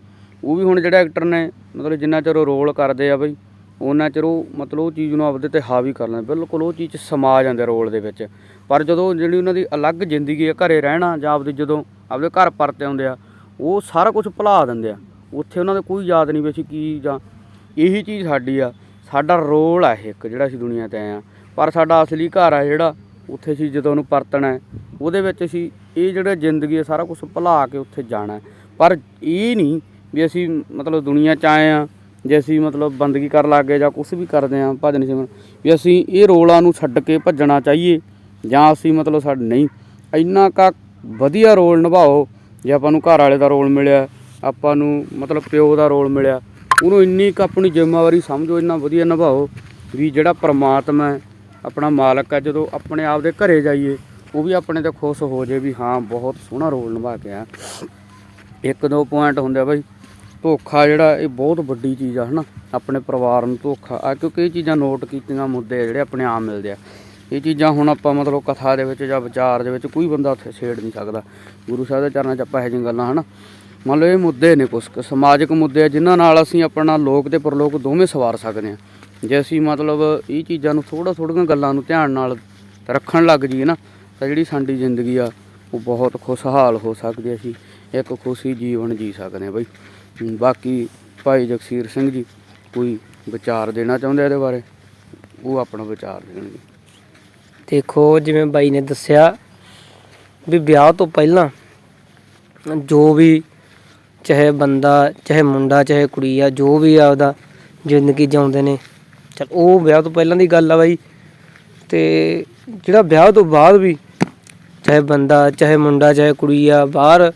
ਉਹ ਵੀ ਹੁਣ ਜਿਹੜੇ ਐਕਟਰ ਨੇ, ਮਤਲਬ ਜਿੰਨਾ ਚਿਰ ਉਹ ਰੋਲ ਕਰਦੇ ਆ ਬਈ ਉਹਨਾਂ ਚਿਰ ਉਹ ਮਤਲਬ ਉਹ ਚੀਜ਼ ਨੂੰ ਆਪਦੇ ਤੇ ਹਾਵੀ ਕਰ ਲੈਂਦੇ। ਬਿਲਕੁਲ ਉਹ ਚੀਜ਼ 'ਚ ਸਮਾ ਜਾਂਦੇ ਰੋਲ ਦੇ ਵਿੱਚ। ਪਰ ਜਦੋਂ ਜਿਹੜੀ ਉਹਨਾਂ ਦੀ ਅਲੱਗ ਜ਼ਿੰਦਗੀ ਹੈ ਘਰੇ ਰਹਿਣਾ ਜਾਂ ਆਪਦੇ ਜਦੋਂ ਆਪਦੇ ਘਰ ਪਰਤੇ ਆਉਂਦੇ ਆ, ਉਹ ਸਾਰਾ ਕੁਝ ਭੁਲਾ ਦਿੰਦੇ ਆ। ਉੱਥੇ ਉਹਨਾਂ ਦੇ ਕੋਈ ਯਾਦ ਨਹੀਂ ਵੀ ਅਸੀਂ ਕੀ ਜਾਂ ਇਹੀ ਚੀਜ਼ ਸਾਡੀ ਆ। ਸਾਡਾ ਰੋਲ ਆ ਇਹ ਇੱਕ, ਜਿਹੜਾ ਅਸੀਂ ਦੁਨੀਆ ਤੇ ਆਏ ਆ। ਪਰ ਸਾਡਾ ਅਸਲੀ ਘਰ ਆ ਜਿਹੜਾ, ਉੱਥੇ ਅਸੀਂ ਜਦੋਂ ਉਹਨੂੰ ਪਰਤਣਾ ਉਹਦੇ ਵਿੱਚ ਅਸੀਂ ਇਹ ਜਿਹੜਾ ਜ਼ਿੰਦਗੀ ਹੈ ਸਾਰਾ ਕੁਝ ਭੁਲਾ ਕੇ ਉੱਥੇ ਜਾਣਾ ਪਰ ਇਹ ਨਹੀਂ ਵੀ ਅਸੀਂ ਮਤਲਬ ਦੁਨੀਆ ਚ ਆਏ ਆ ਜੇ ਅਸੀਂ ਮਤਲਬ ਬੰਦਗੀ ਕਰ ਲੱਗ ਗਏ ਜਾਂ ਕੁਝ ਵੀ ਕਰਦੇ ਆ ਭਜਨ ਸਿਮਰਨ, ਵੀ ਅਸੀਂ ਇਹ ਰੋਲਾਂ ਨੂੰ ਛੱਡ ਕੇ ਭੱਜਣਾ ਚਾਹੀਏ ਜਾਂ ਅਸੀਂ ਮਤਲਬ ਸਾਡ ਨਹੀਂ। ਇੰਨਾ ਕਾ ਵਧੀਆ ਰੋਲ ਨਿਭਾਓ, ਜੇ ਆਪਾਂ ਨੂੰ ਘਰ ਵਾਲੇ ਦਾ ਰੋਲ ਮਿਲਿਆ, ਆਪਾਂ ਨੂੰ ਮਤਲਬ ਪਿਓ ਦਾ ਰੋਲ ਮਿਲਿਆ, ਉਹਨੂੰ ਇੰਨੀ ਕੁ ਆਪਣੀ ਜ਼ਿੰਮੇਵਾਰੀ ਸਮਝੋ, ਇੰਨਾ ਵਧੀਆ ਨਿਭਾਓ ਵੀ ਜਿਹੜਾ ਪ੍ਰਮਾਤਮਾ ਹੈ, ਆਪਣਾ ਮਾਲਕ ਹੈ, ਜਦੋਂ ਆਪਣੇ ਆਪ ਦੇ ਘਰੇ ਜਾਈਏ, ਉਹ ਵੀ ਆਪਣੇ ਤੇ ਖੁਸ਼ ਹੋ ਜੇ ਵੀ ਹਾਂ, ਬਹੁਤ ਸੋਹਣਾ ਰੋਲ ਨਿਭਾ ਕੇ ਆ ਇੱਕ ਦੋ ਪੁਆਇੰਟ ਹੁੰਦੇ ਆ ਬਾਈ। ਧੋਖਾ ਜਿਹੜਾ, ਇਹ ਬਹੁਤ ਵੱਡੀ ਚੀਜ਼ ਆ, ਹਨਾ? ਆਪਣੇ ਪਰਿਵਾਰ ਨੂੰ ਧੋਖਾ। ਆ ਕਿਉਂਕਿ ਇਹ ਚੀਜ਼ਾਂ ਨੋਟ ਕੀਤੀਆਂ ਮੁੱਦੇ ਆ ਜਿਹੜੇ ਆਪਣੇ ਆਮ ਮਿਲਦੇ ਆ। ਇਹ ਚੀਜ਼ਾਂ ਹੁਣ ਆਪਾਂ ਮਤਲਬ ਕਥਾ ਦੇ ਵਿੱਚ ਜਾਂ ਵਿਚਾਰ ਦੇ ਵਿੱਚ ਕੋਈ ਬੰਦਾ ਉੱਥੇ ਛੇੜ ਨਹੀਂ ਸਕਦਾ। ਗੁਰੂ ਸਾਹਿਬ ਦੇ ਚਰਨਾਂ 'ਚ ਆਪਾਂ ਇਹੋ ਜਿਹੀਆਂ ਗੱਲਾਂ, ਹਨਾ? ਮੰਨ ਲਓ ਇਹ ਮੁੱਦੇ ਨੇ ਕੁਛ ਕੁ, ਸਮਾਜਿਕ ਮੁੱਦੇ ਆ, ਜਿਨ੍ਹਾਂ ਨਾਲ ਅਸੀਂ ਆਪਣਾ ਲੋਕ ਤੇ ਪਰਲੋਕ ਦੋਵੇਂ ਸਵਾਰ ਸਕਦੇ ਆ। ਜੇ ਅਸੀਂ ਮਤਲਬ ਇਹ ਚੀਜ਼ਾਂ ਨੂੰ ਥੋੜਾ ਥੋੜੀਆਂ ਗੱਲਾਂ ਨੂੰ ਧਿਆਨ ਨਾਲ ਰੱਖਣ ਲੱਗ ਜਾਈਏ ਨਾ, ਤਾਂ ਜਿਹੜੀ ਸਾਡੀ ਜ਼ਿੰਦਗੀ ਆ, ਉਹ ਬਹੁਤ ਖੁਸ਼ਹਾਲ ਹੋ ਸਕਦੀ ਹੈ ਅਸੀਂ, ਇੱਕ ਖੁਸ਼ੀ ਜੀਵਨ ਜੀ ਸਕਦੇ ਹਾਂ ਬਈ। ਬਾਕੀ ਭਾਈ ਜਗਸੀਰ ਸਿੰਘ ਜੀ ਕੋਈ ਵਿਚਾਰ ਦੇਣਾ ਚਾਹੁੰਦੇ ਇਹਦੇ ਬਾਰੇ? ਉਹ ਆਪਣਾ ਵਿਚਾਰ ਦੇਣਗੇ। ਦੇਖੋ, ਜਿਵੇਂ ਬਾਈ ਨੇ ਦੱਸਿਆ ਵੀ ਵਿਆਹ ਤੋਂ ਪਹਿਲਾਂ ਜੋ ਵੀ ਚਾਹੇ ਬੰਦਾ, ਚਾਹੇ ਮੁੰਡਾ, ਚਾਹੇ ਕੁੜੀ ਆ, ਜੋ ਵੀ ਆਪਦਾ ਜ਼ਿੰਦਗੀ ਜਿਉਂਦੇ ਨੇ, ਚਲ ਉਹ ਵਿਆਹ ਤੋਂ ਪਹਿਲਾਂ ਦੀ ਗੱਲ ਆ ਬਾਈ। ਤੇ ਜਿਹੜਾ ਵਿਆਹ ਤੋਂ ਬਾਅਦ ਵੀ ਚਾਹੇ ਬੰਦਾ, ਚਾਹੇ ਮੁੰਡਾ, ਚਾਹੇ ਕੁੜੀ ਆ, ਬਾਹਰ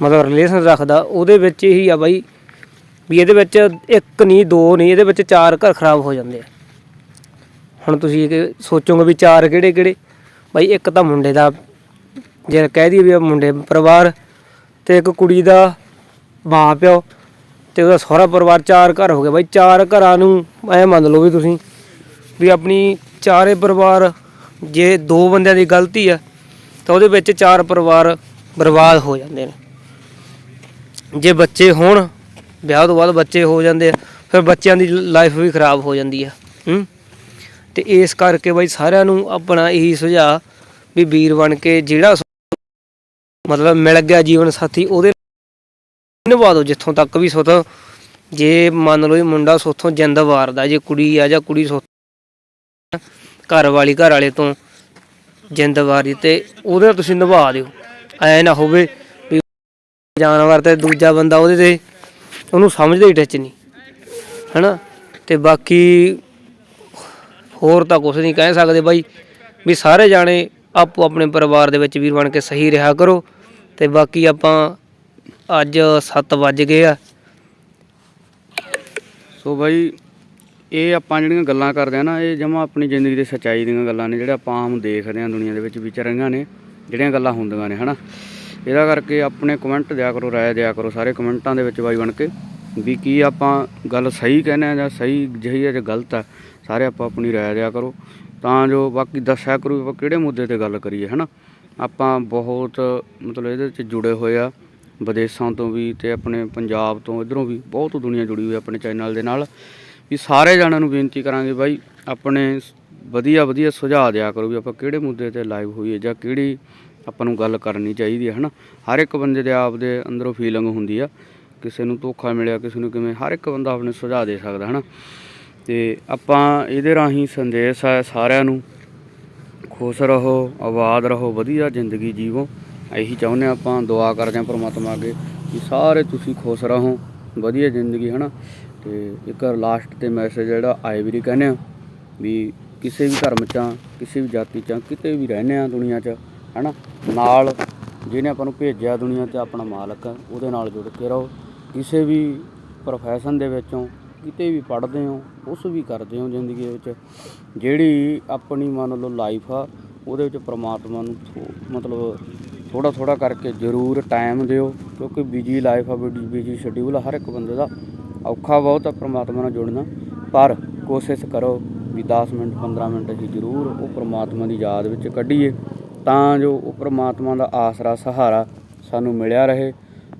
ਮਤਲਬ ਰਿਲੇਸ਼ਨ ਰੱਖਦਾ, ਉਹਦੇ ਵਿੱਚ ਇਹੀ ਆ ਬਾਈ ਵੀ ਇਹਦੇ ਵਿੱਚ ਇੱਕ ਨਹੀਂ ਦੋ ਨਹੀਂ ਇਹਦੇ ਵਿੱਚ ਚਾਰ ਘਰ ਖਰਾਬ ਹੋ ਜਾਂਦੇ ਆ। ਹੁਣ ਤੁਸੀਂ ਇਹ ਸੋਚੋਗੇ ਵੀ ਚਾਰ ਕਿਹੜੇ ਕਿਹੜੇ? ਬਾਈ ਇੱਕ ਤਾਂ ਮੁੰਡੇ ਦਾ, ਜੇ ਕਹਿ ਦਈਏ ਵੀ ਮੁੰਡੇ ਪਰਿਵਾਰ ਤੇ ਇੱਕ ਕੁੜੀ ਦਾ ਮਾਂ ਪਿਓ ਤੇ ਉਹਦਾ ਸਹੁਰਾ ਪਰਿਵਾਰ ਚਾਰ ਘਰ ਹੋ ਗਏ। ਬਾਈ ਚਾਰ ਘਰਾਂ ਨੂੰ ਐ ਮੰਨ ਲਓ ਵੀ ਤੁਸੀਂ ਵੀ ਆਪਣੀ ਚਾਰੇ ਪਰਿਵਾਰ ਜੇ ਦੋ ਬੰਦਿਆਂ ਦੀ ਗਲਤੀ ਆ, ਤਾਂ ਉਹਦੇ ਵਿੱਚ ਚਾਰ ਪਰਿਵਾਰ ਬਰਬਾਦ ਹੋ ਜਾਂਦੇ ਨੇ। ਜੇ ਬੱਚੇ ਹੋਣ, ਵਿਆਹ ਤੋਂ ਬਾਅਦ ਬੱਚੇ ਹੋ ਜਾਂਦੇ ਆ, ਫਿਰ ਬੱਚਿਆਂ ਦੀ ਲਾਈਫ ਵੀ ਖਰਾਬ ਹੋ ਜਾਂਦੀ ਆ। ਹੂੰ? ਤੇ ਇਸ ਕਰਕੇ ਬਾਈ ਸਾਰਿਆਂ ਨੂੰ ਆਪਣਾ ਇਹੀ ਸੁਝਾਅ ਵੀ ਵੀਰ ਬਣ ਕੇ ਜਿਹੜਾ ਮਤਲਬ ਮਿਲ ਗਿਆ ਜੀਵਨ ਸਾਥੀ, ਉਹਦੇ ਨਿਭਾ ਦਿਓ ਜਿੱਥੋਂ ਤੱਕ ਵੀ ਸੁਤ ਜੇ ਮੰਨ ਲਓ ਇਹ ਮੁੰਡਾ ਸੋਥੋਂ ਜਿੰਦ ਵਾਰਦਾ ਜੇ ਕੁੜੀ ਆ ਜਾਂ ਕੁੜੀ ਸੋ ਘਰ ਵਾਲੀ ਘਰ ਵਾਲੇ ਤੋਂ ਜਿੰਦ ਵਾਰੀ ਤੇ ਉਹਦੇ ਤੁਸੀਂ ਨਿਭਾ ਦਿਓ। ਐ ਨਾ ਹੋਵੇ ਜਾਨਵਰ ਤੇ ਦੂਜਾ ਬੰਦਾ ਉਹਦੇ ਤੇ ਉਹਨੂੰ ਸਮਝਦੇ ਹੀ ਟੱਚ ਨਹੀਂ, ਹਨਾ? ਤੇ ਬਾਕੀ ਹੋਰ ਤਾਂ ਕੁਝ ਨਹੀਂ ਕਹਿ ਸਕਦੇ ਬਾਈ, ਵੀ ਸਾਰੇ ਜਾਣੇ ਆਪੋ ਆਪਣੇ ਪਰਿਵਾਰ ਦੇ ਵਿੱਚ ਵੀਰ ਬਣ ਕੇ ਸਹੀ ਰਿਹਾ ਕਰੋ। ਤੇ ਬਾਕੀ ਆਪਾਂ ਅੱਜ 7 ਵੱਜ ਗਏ ਆ। ਸੋ ਬਾਈ, ਇਹ ਆਪਾਂ ਜਿਹੜੀਆਂ ਗੱਲਾਂ ਕਰਦੇ ਆ ਨਾ, ਇਹ ਜਮਾ ਆਪਣੀ ਜ਼ਿੰਦਗੀ ਦੀ ਸੱਚਾਈ ਦੀਆਂ ਗੱਲਾਂ ਨੇ, ਜਿਹੜੇ ਆਪਾਂ ਆਮ ਦੇਖਦੇ ਆ ਦੁਨੀਆ ਦੇ ਵਿੱਚ ਵਿਚਰ ਰਹੀਆਂ ਨੇ, ਜਿਹੜੀਆਂ ਗੱਲਾਂ ਹੁੰਦੀਆਂ ਨੇ, ਹਨਾ? ਇਹਦਾ ਕਰਕੇ ਆਪਣੇ ਕਮੈਂਟ ਦਿਆ ਕਰੋ, ਰਾਏ ਦਿਆ ਕਰੋ, ਸਾਰੇ ਕਮੈਂਟਾਂ ਦੇ ਵਿੱਚ ਬਾਈ ਬਣ ਕੇ ਵੀ ਕੀ ਆਪਾਂ ਗੱਲ ਸਹੀ ਕਹਿੰਦੇ ਆ ਜਾਂ ਸਹੀ ਜਿਹੀ ਹੈ ਜਾਂ ਗਲਤ ਆ ਸਾਰੇ ਆਪਾਂ ਆਪਣੀ ਰਾਏ ਦਿਆ ਕਰੋ। ਤਾਂ ਜੋ ਬਾਕੀ ਦੱਸਿਆ ਕਰੋ ਵੀ ਆਪਾਂ ਕਿਹੜੇ ਮੁੱਦੇ ਤੇ ਗੱਲ ਕਰੀਏ, ਹਨਾ? ਆਪਾਂ ਬਹੁਤ ਮਤਲਬ ਇਹਦੇ ਵਿੱਚ ਜੁੜੇ ਹੋਏ ਆ, ਵਿਦੇਸ਼ਾਂ ਤੋਂ ਵੀ ਤੇ ਆਪਣੇ ਪੰਜਾਬ ਤੋਂ ਇਧਰੋਂ ਵੀ ਬਹੁਤ ਦੁਨੀਆ ਜੁੜੀ ਹੋਈ ਆਪਣੇ ਚੈਨਲ ਦੇ ਨਾਲ। ਵੀ ਸਾਰੇ ਜਣਿਆਂ ਨੂੰ ਬੇਨਤੀ ਕਰਾਂਗੇ ਬਾਈ, ਆਪਣੇ ਵਧੀਆ ਵਧੀਆ ਸੁਝਾਅ ਦਿਆ ਕਰੋ ਵੀ ਆਪਾਂ ਕਿਹੜੇ ਮੁੱਦੇ ਤੇ ਲਾਈਵ ਹੋਈਏ ਜਾਂ ਕਿਹੜੀ ਆਪਾਂ ਨੂੰ ਗੱਲ ਕਰਨੀ ਚਾਹੀਦੀ ਹੈ, ਹਨਾ? ਹਰ ਇੱਕ ਬੰਦੇ ਦੇ ਆਪ ਦੇ ਅੰਦਰੋਂ ਫੀਲਿੰਗ ਹੁੰਦੀ ਆ। ਕਿਸੇ ਨੂੰ ਧੋਖਾ ਮਿਲਿਆ, ਕਿਸੇ ਨੂੰ ਕਿਵੇਂ, ਹਰ ਇੱਕ ਬੰਦਾ ਆਪਣੇ ਸੁਝਾਅ ਦੇ ਸਕਦਾ, ਹਨਾ? ਤੇ ਆਪਾਂ ਇਹਦੇ ਰਾਹੀਂ ਸੰਦੇਸ਼ ਹੈ ਸਾਰਿਆਂ ਨੂੰ। ਖੁਸ਼ ਰਹੋ, ਆਬਾਦ ਰਹੋ, ਵਧੀਆ ਜ਼ਿੰਦਗੀ ਜੀਵੋ। ਇਹੀ ਚਾਹੁੰਦੇ ਹਾਂ ਆਪਾਂ, ਦੁਆ ਕਰਦੇ ਹਾਂ ਪ੍ਰਮਾਤਮਾ ਅੱਗੇ ਕਿ ਸਾਰੇ ਤੁਸੀਂ ਖੁਸ਼ ਰਹੋ, ਵਧੀਆ ਜ਼ਿੰਦਗੀ, ਹਨਾ? ਤੇ ਇੱਕ ਲਾਸਟ ਤੇ ਮੈਸੇਜ ਜਿਹੜਾ ਆਏ ਵੀ ਕਹਿੰਦੇ ਆ ਵੀ ਕਿਸੇ ਵੀ ਧਰਮ ਚ ਕਿਸੇ ਵੀ ਜਾਤੀ ਚ ਕਿਤੇ ਵੀ ਰਹਿੰਦੇ ਆ ਦੁਨੀਆ 'ਚ ਹਨਾ? ਨਾਲ ਜਿਹਨੇ ਆਪਾਂ ਨੂੰ ਭੇਜਿਆ ਦੁਨੀਆ ਤੇ ਆਪਣਾ ਮਾਲਕ ਆ, ਉਹਦੇ ਨਾਲ ਜੁੜ ਕੇ ਰਹੋ। ਕਿਸੇ ਵੀ ਪ੍ਰੋਫੈਸ਼ਨ ਦੇ ਵਿੱਚੋਂ ਕਿਤੇ ਵੀ ਪੜ੍ਹਦੇ ਹੋ ਉਸ ਵੀ ਕਰਦੇ ਹੋ ਜ਼ਿੰਦਗੀ ਵਿੱਚ। ਜਿਹੜੀ ਆਪਣੀ ਮੰਨ ਲਓ ਲਾਈਫ ਆ ਉਹਦੇ ਵਿੱਚ ਪ੍ਰਮਾਤਮਾ ਨੂੰ ਥੋ- ਮਤਲਬ ਥੋੜਾ ਥੋੜਾ ਕਰਕੇ ਜ਼ਰੂਰ ਟਾਈਮ ਦਿਓ। ਕਿਉਂਕਿ ਬਿਜ਼ੀ ਲਾਈਫ ਆ ਬਿਜ਼ੀ ਸ਼ਡਿਊਲ ਹਰ ਇੱਕ ਬੰਦੇ ਦਾ ਔਖਾ ਬਹੁਤ ਆ ਪ੍ਰਮਾਤਮਾ ਨਾਲ ਜੁੜਨਾ। ਪਰ ਕੋਸ਼ਿਸ਼ ਕਰੋ ਵੀ 10 ਮਿੰਟ 15 ਮਿੰਟ ਅਸੀਂ ਜ਼ਰੂਰ ਉਹ ਪ੍ਰਮਾਤਮਾ ਦੀ ਯਾਦ ਵਿੱਚ ਕੱਢੀਏ। ਤਾਂ ਜੋ ਉਹ ਪਰਮਾਤਮਾ ਦਾ ਆਸਰਾ, ਸਹਾਰਾ ਸਾਨੂੰ ਮਿਲਿਆ ਰਹੇ।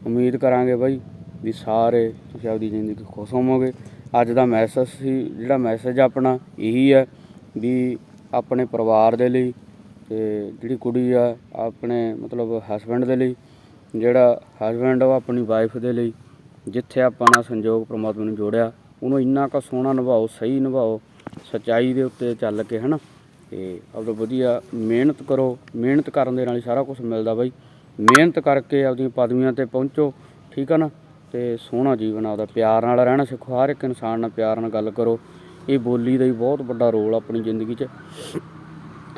ਉਮੀਦ ਕਰਾਂਗੇ ਬਾਈ ਵੀ ਸਾਰੇ ਤੁਸੀਂ ਆਪਦੀ ਜ਼ਿੰਦਗੀ ਖੁਸ਼ ਹੋਵੋਗੇ। ਅੱਜ ਦਾ ਮੈਸੇਜ ਸੀ, ਜਿਹੜਾ ਮੈਸੇਜ ਆਪਣਾ ਇਹੀ ਹੈ ਵੀ ਆਪਣੇ ਪਰਿਵਾਰ ਦੇ ਲਈ ਤੇ ਜਿਹੜੀ ਕੁੜੀ ਆ, ਆਪਣੇ ਮਤਲਬ ਹਸਬੰਡ ਦੇ ਲਈ, ਜਿਹੜਾ ਹਸਬੰਡ ਉਹ ਆਪਣੀ ਵਾਈਫ ਦੇ ਲਈ, ਜਿੱਥੇ ਆਪਾਂ ਨਾਲ ਸੰਜੋਗ ਪ੍ਰਮਾਤਮਾ ਨੂੰ ਜੋੜਿਆ, ਉਹਨੂੰ ਇੰਨਾ ਕੁ ਸੋਹਣਾ ਨਿਭਾਓ, ਸਹੀ ਨਿਭਾਓ, ਸੱਚਾਈ ਦੇ ਉੱਤੇ ਚੱਲ ਕੇ, ਹਨਾ? ਤੇ ਆਪਦਾ ਵਧੀਆ ਮਿਹਨਤ ਕਰੋ, ਮਿਹਨਤ ਕਰਨ ਦੇ ਨਾਲ ਹੀ ਸਾਰਾ ਕੁਝ ਮਿਲਦਾ ਬਾਈ। ਮਿਹਨਤ ਕਰਕੇ ਆਪਦੀਆਂ ਪਦਵੀਆਂ ਤੇ ਪਹੁੰਚੋ, ਠੀਕ ਆ ਨਾ? ਤੇ ਸੋਹਣਾ ਜੀਵਨ ਆਪਦਾ, ਪਿਆਰ ਨਾਲ ਰਹਿਣਾ ਸਿੱਖੋ, ਹਰ ਇੱਕ ਇਨਸਾਨ ਨਾਲ ਪਿਆਰ ਨਾਲ ਗੱਲ ਕਰੋ। ਇਹ ਬੋਲੀ ਦਾ ਹੀ ਬਹੁਤ ਵੱਡਾ ਰੋਲ ਆਪਣੀ ਜ਼ਿੰਦਗੀ 'ਚ।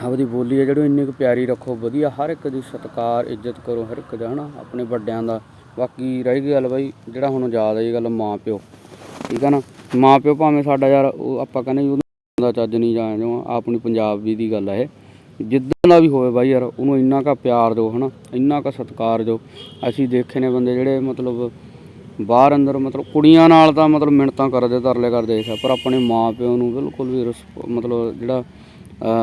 ਆਪਦੀ ਬੋਲੀ ਹੈ ਜਿਹੜੀ ਇੰਨੀ ਕੁ ਪਿਆਰੀ ਰੱਖੋ, ਵਧੀਆ, ਹਰ ਇੱਕ ਦੀ ਸਤਿਕਾਰ, ਇੱਜ਼ਤ ਕਰੋ, ਹਰ ਇੱਕ ਦਾ ਹਨਾ, ਆਪਣੇ ਵੱਡਿਆਂ ਦਾ। ਬਾਕੀ ਰਹਿ ਗਈ ਗੱਲ ਬਾਈ, ਜਿਹੜਾ ਹੁਣ ਯਾਦ ਆਈ ਗੱਲ ਮਾਂ ਪਿਓ ਠੀਕ ਆ ਨਾ? ਮਾਂ ਪਿਓ ਭਾਵੇਂ ਸਾਡਾ ਯਾਰ, ਉਹ ਆਪਾਂ ਕਹਿੰਦੇ ਜੀ ਉਹਦਾ ਦਾ ਚੱਜ ਨਹੀਂ ਜਾਂ ਜੋ ਆਪਣੀ ਪੰਜਾਬੀ ਦੀ ਗੱਲ ਹੈ ਇਹ। ਜਿੱਦਾਂ ਦਾ ਵੀ ਹੋਵੇ ਬਾਈ ਯਾਰ, ਉਹਨੂੰ ਇੰਨਾ ਕਾ ਪਿਆਰ ਦਿਓ, ਹਨਾ, ਇੰਨਾ ਕਾ ਸਤਿਕਾਰ ਦਿਓ। ਅਸੀਂ ਦੇਖੇ ਨੇ ਬੰਦੇ ਜਿਹੜੇ ਮਤਲਬ ਬਾਹਰ ਅੰਦਰ, ਮਤਲਬ ਕੁੜੀਆਂ ਨਾਲ ਤਾਂ ਮਤਲਬ ਮਿੰਨਤਾਂ ਕਰਦੇ, ਤਰਲੇ ਕਰਦੇ ਸੀ ਪਰ ਆਪਣੇ ਮਾਂ ਪਿਓ ਨੂੰ ਬਿਲਕੁਲ ਵੀ ਰਿਸ- ਮਤਲਬ ਜਿਹੜਾ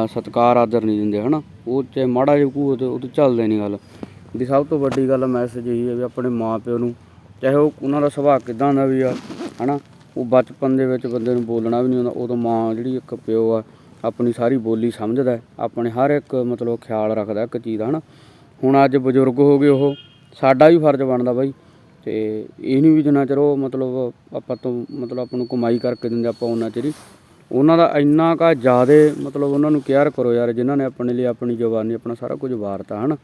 ਸਤਿਕਾਰ ਆਦਰ ਨਹੀਂ ਦਿੰਦੇ, ਹਨਾ। ਉਹ ਚਾਹੇ ਮਾੜਾ ਜਿਹਾ ਕੂ ਉਹ ਤੇ ਚੱਲਦੇ ਨਹੀਂ ਗੱਲ। ਵੀ ਸਭ ਤੋਂ ਵੱਡੀ ਗੱਲ ਮੈਸੇਜ ਇਹੀ ਹੈ ਵੀ ਆਪਣੇ ਮਾਂ ਪਿਓ ਨੂੰ, ਚਾਹੇ ਉਹ ਉਹਨਾਂ ਦਾ ਸੁਭਾਅ ਕਿਦਾਂ ਦਾ ਵੀ ਆ, ਹਨਾ। ਉਹ ਬਚਪਨ ਦੇ ਵਿੱਚ ਬੰਦੇ ਨੂੰ ਬੋਲਣਾ ਵੀ ਨਹੀਂ ਆਉਂਦਾ, ਉਦੋਂ ਮਾਂ ਜਿਹੜੀ ਇੱਕ ਪਿਓ ਆ, ਆਪਣੀ ਸਾਰੀ ਬੋਲੀ ਸਮਝਦਾ ਆਪਣੇ ਹਰ ਇੱਕ ਮਤਲਬ ਖਿਆਲ ਰੱਖਦਾ ਇੱਕ ਚੀਜ਼ ਦਾ, ਹਨਾ? ਹੁਣ ਅੱਜ ਬਜ਼ੁਰਗ ਹੋ ਗਏ ਉਹ, ਸਾਡਾ ਵੀ ਫਰਜ਼ ਬਣਦਾ ਬਾਈ, ਤੇ ਇਹ ਨਹੀਂ ਵੀ ਜਿੰਨਾ ਚਿਰ ਉਹ ਮਤਲਬ ਆਪਾਂ ਤੋਂ ਮਤਲਬ ਆਪਾਂ ਨੂੰ ਕਮਾਈ ਕਰਕੇ ਦਿੰਦੇ, ਆਪਾਂ ਉਹਨਾਂ ਚਿਰ ਉਹਨਾਂ ਦਾ ਇੰਨਾ ਕਾ ਜ਼ਿਆਦੇ ਮਤਲਬ ਉਹਨਾਂ ਨੂੰ ਕੇਅਰ ਕਰੋ ਯਾਰ, ਜਿਨ੍ਹਾਂ ਨੇ ਆਪਣੇ ਲਈ ਆਪਣੀ ਜਵਾਨੀ, ਆਪਣਾ ਸਾਰਾ ਕੁਝ ਵਾਰਤਾ, ਹਨ?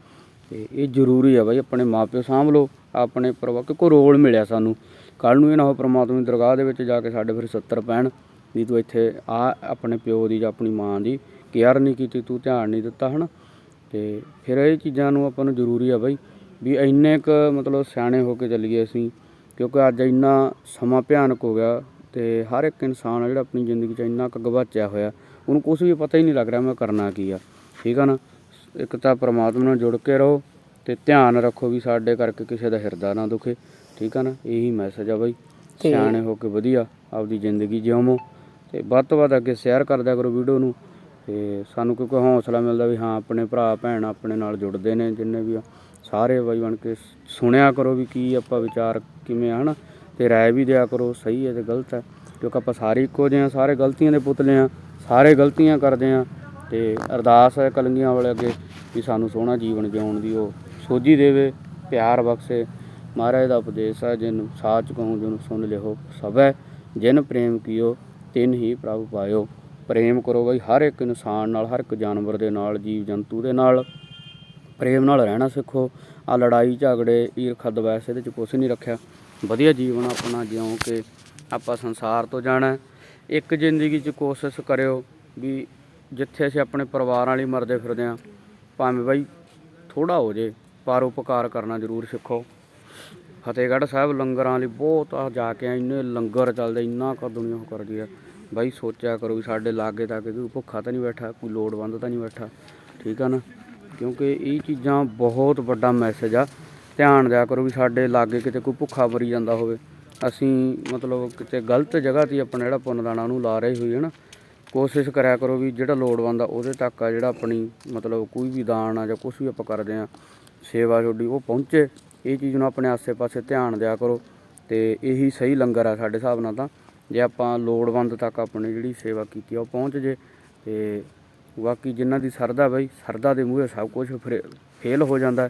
ਤੇ ਇਹ ਜ਼ਰੂਰੀ ਆ ਬਾਈ, ਆਪਣੇ ਮਾਪਿਓ ਸਾਂਭ ਲਓ, ਆਪਣੇ ਪਰਿਵਾਰ ਕਿ ਕੋਈ ਰੋਲ ਮਿਲਿਆ ਸਾਨੂੰ। ਕੱਲ ਨੂੰ ਇਹ ਨਾ ਹੋ ਪ੍ਰਮਾਤਮਾ ਦੀ ਦਰਗਾਹ ਦੇ ਵਿੱਚ ਜਾ ਕੇ ਸਾਡੇ ਫਿਰ 70 ਪੈਣ ਵੀ ਤੂੰ ਇੱਥੇ ਆ ਆਪਣੇ ਪਿਓ ਦੀ ਜਾਂ ਆਪਣੀ ਮਾਂ ਦੀ ਕੇਅਰ ਨਹੀਂ ਕੀਤੀ, ਤੂੰ ਧਿਆਨ ਨਹੀਂ ਦਿੱਤਾ ਹਨਾ। ਤੇ ਫਿਰ ਇਹ ਚੀਜ਼ਾਂ ਨੂੰ ਆਪਾਂ ਨੂੰ ਜ਼ਰੂਰੀ ਆ ਬਾਈ ਵੀ ਇੰਨੇ ਕ ਮਤਲਬ ਸਿਆਣੇ ਹੋ ਕੇ ਚੱਲੀਏ ਅਸੀਂ, ਕਿਉਂਕਿ ਅੱਜ ਇੰਨਾ ਸਮਾਂ ਭਿਆਨਕ ਹੋ ਗਿਆ ਤੇ ਹਰ ਇੱਕ ਇਨਸਾਨ ਆ ਜਿਹੜਾ ਆਪਣੀ ਜ਼ਿੰਦਗੀ 'ਚ ਇੰਨਾ ਕੁ ਗਵਾਚਿਆ ਹੋਇਆ, ਉਹਨੂੰ ਕੁਝ ਵੀ ਪਤਾ ਹੀ ਨਹੀਂ ਲੱਗ ਰਿਹਾ ਮੈਂ ਕਰਨਾ ਕੀ ਆ। ਠੀਕ ਆ ਨਾ? ਇੱਕ ਤਾਂ ਪ੍ਰਮਾਤਮਾ ਨਾਲ ਜੁੜ ਕੇ ਰਹੋ ਤੇ ਧਿਆਨ ਰੱਖੋ ਵੀ ਸਾਡੇ ਕਰਕੇ ਕਿਸੇ ਦਾ ਹਿਰਦਾ ਨਾ ਦੁਖੇ। ਠੀਕ ਆ ਨਾ? ਇਹੀ ਮੈਸੇਜ ਆ ਬਾਈ। ਸਿਆਣੇ ਹੋ ਕੇ ਵਧੀਆ ਆਪਦੀ ਜ਼ਿੰਦਗੀ ਜਿਉਵੋ ਤੇ ਵੱਧ ਤੋਂ ਵੱਧ ਅੱਗੇ ਸ਼ੇਅਰ ਕਰਦਿਆ ਕਰੋ ਵੀਡੀਓ ਨੂੰ ਤੇ ਸਾਨੂੰ ਕਿਉਂਕਿ ਹੌਸਲਾ ਮਿਲਦਾ ਵੀ ਹਾਂ ਆਪਣੇ ਭਰਾ ਭੈਣ ਆਪਣੇ ਨਾਲ ਜੁੜਦੇ ਨੇ ਜਿੰਨੇ ਵੀ ਆ। ਸਾਰੇ ਬਾਈ ਬਣ ਕੇ ਸੁਣਿਆ ਕਰੋ ਵੀ ਕੀ ਆਪਾਂ ਵਿਚਾਰ ਕਿਵੇਂ ਆ ਹਨਾ? ਤੇ ਰਾਏ ਵੀ ਦਿਆ ਕਰੋ ਸਹੀ ਹੈ ਤੇ ਗਲਤ ਹੈ। ਕਿਉਂਕਿ ਆਪਾਂ ਸਾਰੇ ਇੱਕੋ ਜਿਹੇ ਆ ਸਾਰੇ ਗਲਤੀਆਂ ਦੇ ਪੁਤਲੇ ਆ ਸਾਰੇ ਗਲਤੀਆਂ ਕਰਦੇ ਆ ਤੇ ਅਰਦਾਸ ਹੈ ਕਲੰਗੀਆਂ ਵਾਲੇ ਅੱਗੇ ਵੀ ਸਾਨੂੰ ਸੋਹਣਾ ਜੀਵਨ ਜਿਉਣ ਦੀ ਉਹ ਸੋਝੀ ਦੇਵੇ ਪਿਆਰ ਬਖਸ਼ੇ। ਮਹਾਰਾਜ ਦਾ ਉਪਦੇਸ਼ ਹੈ ਜਿਨ ਸਾਚ ਕਹੂੰ, ਜਿਨ ਸੁਣ ਲਿਓ ਸਭੈ, ਜਿਨ ਪ੍ਰੇਮ ਕੀਓ, ਤਿਨ ਹੀ ਪ੍ਰਭ ਪਾਇਓ। ਪ੍ਰੇਮ ਕਰੋ ਬਈ ਹਰ ਇੱਕ ਇਨਸਾਨ ਨਾਲ, ਹਰ ਇੱਕ ਜਾਨਵਰ ਦੇ ਨਾਲ, ਜੀਵ ਜੰਤੂ ਦੇ ਨਾਲ। ਪ੍ਰੇਮ ਨਾਲ ਰਹਿਣਾ ਸਿੱਖੋ। ਆ ਲੜਾਈ, ਝਗੜੇ ਈਰਖਾ ਦਵੈਸ ਇਹਦੇ ਚ ਕੁਛ ਨਹੀਂ ਰੱਖਿਆ। ਵਧੀਆ ਜੀਵਨ ਆਪਣਾ ਜਿਉਂ ਕਿ ਆਪਾਂ ਸੰਸਾਰ ਤੋਂ ਜਾਣਾ ਇੱਕ ਜ਼ਿੰਦਗੀ 'ਚ ਕੋਸ਼ਿਸ਼ ਕਰਿਓ ਵੀ ਜਿੱਥੇ ਅਸੀਂ ਆਪਣੇ ਪਰਿਵਾਰਾਂ ਲਈ ਮਰਦੇ ਫਿਰਦੇ ਆ ਭਾਵੇਂ ਬਾਈ ਥੋੜਾ ਹੋ ਜੇ, ਪਰ ਉਪਕਾਰ ਕਰਨਾ ਜ਼ਰੂਰ ਸਿੱਖੋ। ਫਤਿਹਗੜ੍ਹ ਸਾਹਿਬ ਲੰਗਰਾਂ ਲਈ ਬਹੁਤ ਆ ਜਾ ਕੇ ਆਏ, ਇੰਨੇ ਲੰਗਰ ਚੱਲਦੇ ਇੰਨਾ ਕੁ ਦੁਨੀਆ ਉਹ ਕਰਦੀ ਆ। ਬਾਈ ਸੋਚਿਆ ਕਰੋ ਵੀ ਸਾਡੇ ਲਾਗੇ ਤੱਕ ਕੋਈ ਭੁੱਖਾ ਤਾਂ ਨਹੀਂ ਬੈਠਾ ਕੋਈ ਲੋੜਵੰਦ ਤਾਂ ਨਹੀਂ ਬੈਠਾ ਠੀਕ ਆ ਨਾ? ਕਿਉਂਕਿ ਇਹ ਚੀਜ਼ਾਂ ਬਹੁਤ ਵੱਡਾ ਮੈਸੇਜ ਆ। ਧਿਆਨ ਦਿਆ ਕਰੋ ਵੀ ਸਾਡੇ ਲਾਗੇ ਕਿਤੇ ਕੋਈ ਭੁੱਖਾ ਮਰੀ ਜਾਂਦਾ ਹੋਵੇ। ਅਸੀਂ ਮਤਲਬ ਕਿਤੇ ਗਲਤ ਜਗ੍ਹਾ ਤੇ ਆਪਣਾ ਜਿਹੜਾ ਪੁੰਨਦਾਨਾ ਉਹਨੂੰ ਲਾ ਰਹੇ ਹੋਈ ਹੈ ਨਾ ਕੋਸ਼ਿਸ਼ ਕਰਿਆ ਕਰੋ ਵੀ ਜਿਹੜਾ ਲੋੜਵੰਦ ਆ ਉਹਦੇ ਤੱਕ ਆ ਜਿਹੜਾ ਆਪਣੀ ਮਤਲਬ ਕੋਈ ਵੀ ਦਾਨ ਆ ਜਾਂ ਕੁਝ ਵੀ ਆਪਾਂ ਕਰਦੇ ਆ ਸੇਵਾ ਤੁਹਾਡੀ ਉਹ ਪਹੁੰਚੇ। ਇਹ ਚੀਜ਼ ਨੂੰ ਆਪਣੇ ਆਸੇ-ਪਾਸੇ ਧਿਆਨ ਦਿਆ ਕਰੋ ਤੇ ਇਹੀ ਸਹੀ ਲੰਗਰ ਆ ਸਾਡੇ ਹਿਸਾਬ ਨਾਲ ਤਾਂ। ਜੇ ਆਪਾਂ ਲੋੜਵੰਦ ਤੱਕ ਆਪਣੀ ਜਿਹੜੀ ਸੇਵਾ ਕੀਤੀ ਆ, ਉਹ ਪਹੁੰਚ ਜੇ ਤੇ ਬਾਕੀ ਜਿਨ੍ਹਾਂ ਦੀ ਸਰਦਾ ਬਈ ਸਰਦਾ ਦੇ ਮੂਹਰੇ ਸਭ ਕੁਝ ਫੇਲ ਹੋ ਜਾਂਦਾ।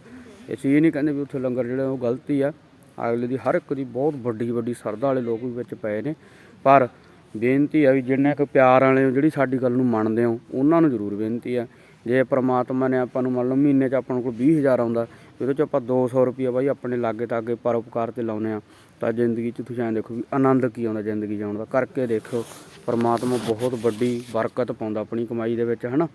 ਅਸੀਂ ਇਹ ਨਹੀਂ ਕਹਿੰਦੇ ਵੀ ਉੱਥੇ ਲੰਗਰ ਜਿਹੜਾ ਉਹ ਗਲਤੀ ਆ। ਅਗਲੇ ਦੀ ਹਰ ਇੱਕ ਦੀ ਬਹੁਤ ਵੱਡੀ ਵੱਡੀ ਸਰਦਾ ਵਾਲੇ ਲੋਕ ਵੀ ਵਿੱਚ ਪਏ ਨੇ। ਪਰ ਬੇਨਤੀ ਆ ਵੀ ਜਿੰਨੇ ਕੁ ਪਿਆਰ ਵਾਲੇ ਜਿਹੜੀ ਸਾਡੀ ਗੱਲ ਨੂੰ ਮੰਨਦੇ ਹੋ, ਉਹਨਾਂ ਨੂੰ ਜ਼ਰੂਰ ਬੇਨਤੀ ਆ। ਜੇ ਪ੍ਰਮਾਤਮਾ ਨੇ ਆਪਾਂ ਨੂੰ ਮੰਨ ਲਓ ਮਹੀਨੇ 'ਚ ਆਪਾਂ ਨੂੰ ਕੋਈ 20000 ਆਉਂਦਾ ਉਹਦੇ 'ਚ ਆਪਾਂ 200 ਰੁਪਈਆ ਬਾਈ ਆਪਣੇ ਲਾਗੇ ਤਾਗੇ ਪਰਉਪਕਾਰ ਤੇ ਲਾਉਨੇ ਆ ਤਾਂ ਜ਼ਿੰਦਗੀ 'ਚ ਤੁਸੀਂ ਐਂ ਦੇਖੋ ਵੀ ਆਨੰਦ ਕੀ ਆਉਂਦਾ ਜ਼ਿੰਦਗੀ ਜਿਉਣ ਦਾ। ਕਰਕੇ ਦੇਖੋ ਪਰਮਾਤਮਾ ਬਹੁਤ ਵੱਡੀ ਬਰਕਤ ਪਾਉਂਦਾ ਆਪਣੀ ਕਮਾਈ ਦੇ ਵਿੱਚ, ਹਨਾ?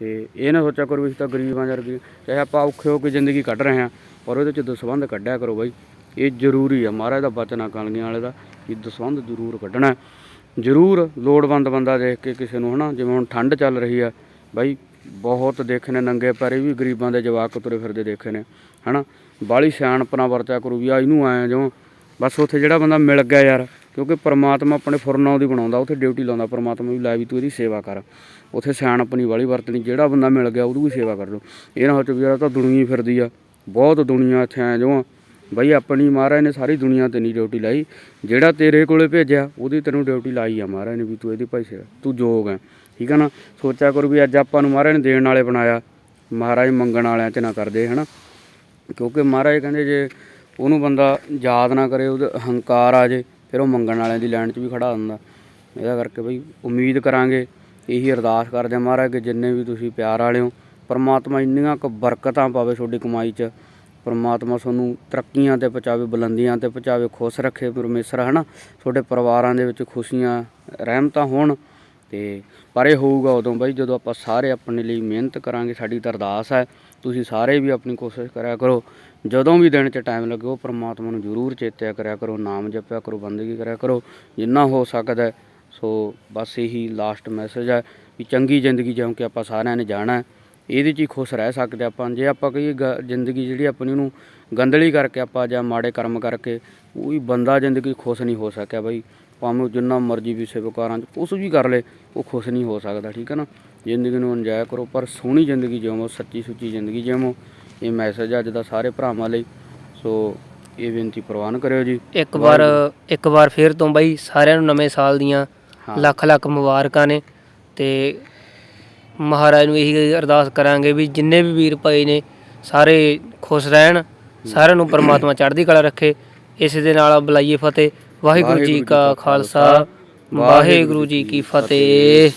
ਤੇ ਇਹ ਨਾ ਸੋਚਿਆ ਕਰੋ ਵੀ ਤਾਂ ਗਰੀਬਾਂ ਆਂ ਯਾਰ ਚਾਹੇ ਆਪਾਂ ਔਖੇ ਹੋ ਕੇ ਜ਼ਿੰਦਗੀ ਕੱਢ ਰਹੇ ਹਾਂ, ਪਰ ਉਹਦੇ 'ਚ ਦਸਵੰਧ ਕੱਢਿਆ ਕਰੋ ਬਾਈ। ਇਹ ਜ਼ਰੂਰੀ ਆ, ਮਹਾਰਾਜ ਦਾ ਬਚਨ ਆ ਕਲਗੀਆਂ ਵਾਲੇ ਦਾ ਕਿ ਦਸਵੰਧ ਜ਼ਰੂਰ ਕੱਢਣਾ। ਜ਼ਰੂਰ ਲੋੜਵੰਦ ਬੰਦਾ ਦੇਖ ਕੇ ਕਿਸੇ ਨੂੰ, ਹਨਾ? ਜਿਵੇਂ ਹੁਣ ਠੰਡ ਚੱਲ ਰਹੀ ਆ, ਬਾਈ ਬਹੁਤ ਦੇਖੇ ਨੇ ਨੰਗੇ ਪੈਰੇ ਵੀ ਗਰੀਬਾਂ ਦੇ ਜਵਾਕ ਤੁਰੇ ਫਿਰਦੇ ਦੇਖੇ ਨੇ, ਹਨਾ? ਬਾਲੀ ਸਿਆਣਪਨਾ ਵਰਤਿਆ ਕਰੂ ਵੀ ਆ, ਇਹਨੂੰ ਆਇਆ ਜਿਉਂ। ਬਸ ਉੱਥੇ ਜਿਹੜਾ ਬੰਦਾ ਮਿਲ ਗਿਆ ਯਾਰ, ਕਿਉਂਕਿ ਪਰਮਾਤਮਾ ਆਪਣੇ ਫੁਰਨਾ ਉਹਦੀ ਬਣਾਉਂਦਾ, ਉੱਥੇ ਡਿਊਟੀ ਲਾਉਂਦਾ, ਪਰਮਾਤਮਾ ਵੀ ਲੈ ਵੀ ਤੂੰ ਇਹਦੀ ਸੇਵਾ ਕਰ। ਉੱਥੇ ਸਿਆਣਪਨੀ ਵਾਲੀ ਵਰਤਣੀ, ਜਿਹੜਾ ਬੰਦਾ ਮਿਲ ਗਿਆ, ਉਹਦੀ ਵੀ ਸੇਵਾ ਕਰ ਲਓ ਇਹ ਨਾ ਸੋਚੋ ਵੀ ਯਾਰ ਤਾਂ ਦੁਨੀਆ ਹੀ ਫਿਰਦੀ ਆ, ਬਹੁਤ ਦੁਨੀਆ ਇੱਥੇ ਆਇਆ ਜਿਉਂ ਬਈ ਆਪਣੀ ਮਹਾਰਾਜ ਨੇ ਸਾਰੀ ਦੁਨੀਆ ਤੇ ਨਹੀਂ ਡਿਊਟੀ ਲਾਈ, ਜਿਹੜਾ ਤੇਰੇ ਕੋਲੇ ਭੇਜਿਆ, ਉਹਦੀ ਤੈਨੂੰ ਡਿਊਟੀ ਲਾਈ ਆ ਮਹਾਰਾਜ ਨੇ ਵੀ ਤੂੰ ਇਹਦੀ ਭਾਈ ਸੇਵਾ, ਤੂੰ ਜੋਗ ਹੈ ਠੀਕ ਹੈ ਨਾ? ਸੋਚਿਆ ਕਰੋ ਵੀ ਅੱਜ ਆਪਾਂ ਨੂੰ ਮਹਾਰਾਜ ਨੇ ਦੇਣ ਵਾਲੇ ਬਣਾਇਆ। ਮਹਾਰਾਜ ਮੰਗਣ ਵਾਲਿਆਂ ਤੇ ਨਾ ਕਰਦੇ, ਹਨਾ? ਕਿਉਂਕਿ ਮਹਾਰਾਜ ਕਹਿੰਦੇ ਜੇ ਉਹਨੂੰ ਬੰਦਾ ਯਾਦ ਨਾ ਕਰੇ, ਉਹਦਾ ਹੰਕਾਰ ਆ ਜੇ, ਫਿਰ ਉਹ ਮੰਗਣ ਵਾਲਿਆਂ ਦੀ ਲਾਈਨ 'ਚ ਵੀ ਖੜਾ ਹੁੰਦਾ। ਇਹਦਾ ਕਰਕੇ ਬਈ ਉਮੀਦ ਕਰਾਂਗੇ, ਇਹੀ ਅਰਦਾਸ ਕਰਦੇ ਮਹਾਰਾਜ ਕਿ ਜਿੰਨੇ ਵੀ ਤੁਸੀਂ ਪਿਆਰ ਵਾਲੇ ਹੋ, ਪਰਮਾਤਮਾ ਇੰਨੀਆਂ ਕੁ ਬਰਕਤਾਂ ਪਾਵੇ ਤੁਹਾਡੀ ਕਮਾਈ 'ਚ। ਪਰਮਾਤਮਾ ਤੁਹਾਨੂੰ ਤਰੱਕੀਆਂ ਤੇ ਪਹੁੰਚਾਵੇ, ਬੁਲੰਦੀਆਂ ਤੇ ਪਹੁੰਚਾਵੇ, ਖੁਸ਼ ਰੱਖੇ, ਪਰਮੇਸ਼ਰ, ਹਨਾ? ਤੁਹਾਡੇ ਪਰਿਵਾਰਾਂ ਦੇ ਵਿੱਚ ਖੁਸ਼ੀਆਂ, ਰਹਿਮਤਾਂ ਹੋਣ ਤੇ ਪਰ ਇਹ ਹੋਊਗਾ ਉਦੋਂ ਬਾਈ ਜਦੋਂ ਆਪਾਂ ਸਾਰੇ ਆਪਣੇ ਲਈ ਮਿਹਨਤ ਕਰਾਂਗੇ, ਸਾਡੀ ਤਾਂ ਅਰਦਾਸ ਹੈ, ਤੁਸੀਂ ਸਾਰੇ ਵੀ ਆਪਣੀ ਕੋਸ਼ਿਸ਼ ਕਰਿਆ ਕਰੋ। ਜਦੋਂ ਵੀ ਦਿਨ 'ਚ ਟਾਈਮ ਲੱਗੇ, ਉਹ ਪ੍ਰਮਾਤਮਾ ਨੂੰ ਜ਼ਰੂਰ ਚੇਤਿਆ ਕਰਿਆ ਕਰੋ, ਨਾਮ ਜਪਿਆ ਕਰੋ, ਬੰਦਗੀ ਕਰਿਆ ਕਰੋ, ਜਿੰਨਾ ਹੋ ਸਕਦਾ ਸੋ ਬਸ ਇਹੀ ਲਾਸਟ ਮੈਸੇਜ ਹੈ ਵੀ ਚੰਗੀ ਜ਼ਿੰਦਗੀ ਜਿਉਂ ਕਿ ਆਪਾਂ ਸਾਰਿਆਂ ਨੇ ਜਾਣਾ ਇਹਦੇ 'ਚ ਹੀ ਖੁਸ਼ ਰਹਿ ਸਕਦੇ ਆਪਾਂ। ਜੇ ਆਪਾਂ ਕਹੀਏ ਗ- ਜ਼ਿੰਦਗੀ ਜਿਹੜੀ ਆਪਣੀ ਨੂੰ ਗੰਦਲੀ ਕਰਕੇ ਆਪਾਂ ਜਾਂ ਮਾੜੇ ਕਰਮ ਕਰਕੇ ਕੋਈ ਬੰਦਾ ਜ਼ਿੰਦਗੀ ਖੁਸ਼ ਨਹੀਂ ਹੋ ਸਕਿਆ ਬਈ ਭਾਵੇਂ ਜਿੰਨਾ ਮਰਜ਼ੀ ਵੀ ਸੇਵਕਾਰਾਂ 'ਚ ਕੁਛ ਵੀ ਕਰ ਲੇ ਉਹ ਖੁਸ਼ ਨਹੀਂ ਹੋ ਸਕਦਾ ਠੀਕ ਹੈ ਨਾ? ਜ਼ਿੰਦਗੀ ਨੂੰ ਇੰਜੋਏ ਕਰੋ ਪਰ ਸੋਹਣੀ ਜ਼ਿੰਦਗੀ ਜਿਉਵੋ ਸੱਚੀ ਸੁੱਚੀ ਜ਼ਿੰਦਗੀ ਜਿਉਵੋ ਇਹ ਮੈਸੇਜ ਅੱਜ ਦਾ ਸਾਰੇ ਭਰਾਵਾਂ ਲਈ। ਸੋ ਇਹ ਬੇਨਤੀ ਪ੍ਰਵਾਨ ਕਰਿਓ ਜੀ। ਇੱਕ ਵਾਰ ਇੱਕ ਵਾਰ ਫੇਰ ਤੋਂ ਬਾਈ ਸਾਰਿਆਂ ਨੂੰ ਨਵੇਂ ਸਾਲ ਦੀਆਂ। ਲੱਖ ਲੱਖ ਮੁਬਾਰਕਾਂ ਨੇ। ਤੇ ਮਹਾਰਾਜ ਨੂੰ ਇਹੀ ਅਰਦਾਸ ਕਰਾਂਗੇ ਵੀ ਜਿੰਨੇ ਵੀ ਵੀਰ ਪਏ ਨੇ ਸਾਰੇ ਖੁਸ਼ ਰਹਿਣ ਸਾਰਿਆਂ ਨੂੰ ਪਰਮਾਤਮਾ ਚੜ੍ਹਦੀ ਕਲਾ ਰੱਖੇ। ਇਸ ਦੇ ਨਾਲ ਬੁਲਾਈਏ ਫਤਿਹ। ਵਾਹਿਗੁਰੂ ਜੀ ਕਾ ਖਾਲਸਾ। ਵਾਹਿਗੁਰੂ ਜੀ ਕੀ ਫਤਿਹ।